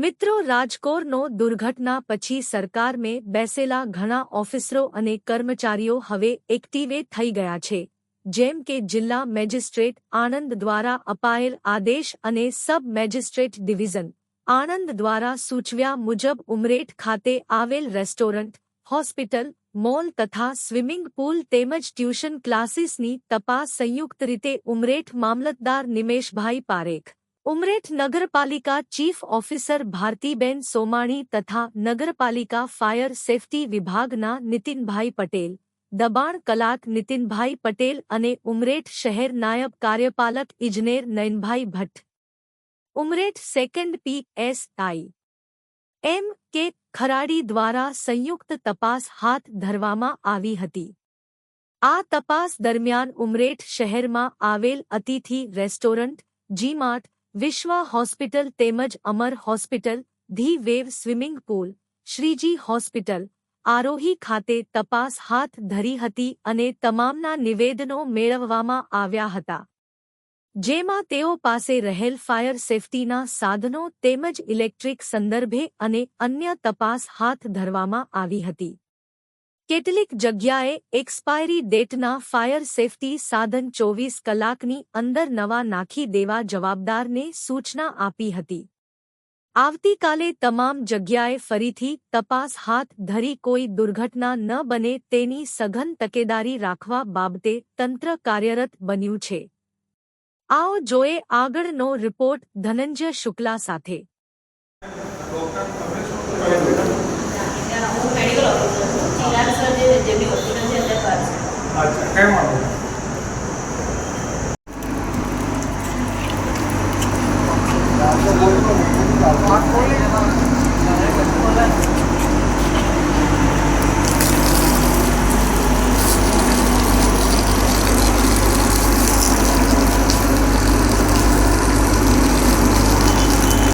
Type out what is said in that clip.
મિત્રો, રાજકોરનો દુર્ઘટના પછી સરકાર બેસેલા ઘણા ઓફિસરો અને કર્મચારીઓ હવે એક્ટિવે થઈ ગયા છે. જેમ કે જિલ્લા મેજિસ્ટ્રેટ આણંદ દ્વારા અપાયેલ આદેશ અને સબ મેજિસ્ટ્રેટ ડિવિઝન. આણંદ દ્વારા સૂચવ્યા મુજબ ઉમરેઠ ખાતે આવેલ રેસ્ટોરન્ટ, હોસ્પિટલ, મોલ તથા સ્વિમિંગ પુલ તેમજ ટ્યુશન ક્લાસીસની તપાસ સંયુક્ત રીતે ઉમરેઠ મામલતદાર નિમેશભાઈ પારેખ ઉમરેઠ નગરપાલિકા ચીફ ઓફિસર ભારતીબેન સોમાણી તથા નગરપાલિકા ફાયર સેફટી વિભાગના નીતિનભાઈ પટેલ દબાણ કલાક નીતિનભાઈ પટેલ અને ઉમરેઠ શહેર નાયબ કાર્યપાલક ઇજનેર Nayanbhai Bhatt Umreth second P S I M K Kharadi દ્વારા સંયુક્ત તપાસ હાથ ધરવામાં આવી હતી આ તપાસ દરમિયાન ઉમરેઠ શહેરમાં આવેલ અતિથિ રેસ્ટોરન્ટ જીમાર્ટ વિશ્વ હોસ્પિટલ તેમજ Amar hospital, the wave swimming pool, Shriji hospital, Aarohi ખાતે તપાસ હાથ ધરી હતી અને તમામના નિવેદનો મેળવવામાં આવ્યા હતા. જેમાં તેઓ પાસે રહેલ ફાયર સેફટીના સાધનો તેમજ ઇલેક્ટ્રિક સંદર્ભે અને અન્ય તપાસ હાથ ધરવામાં આવી હતી. કેટલીક જગ્યાએ એક્સપાયરી ડેટના ફાયર સેફટી સાધન ચોવીસ કલાકની અંદર નવા નાખી દેવા જવાબદારને સૂચના આપી હતી. આવતીકાલે તમામ જગ્યાએ ફરીથી તપાસ હાથ ધરી કોઈ દુર્ઘટના ન બને તેની સઘન તકેદારી રાખવા બાબતે તંત્ર કાર્યરત બન્યું છે. આવો જોએ આગળનો રિપોર્ટ ધનંજય શુક્લા સાથે. જે જેમની હોસ્પિટલ છે અંદર પાસે અચ્છા કેમ આવો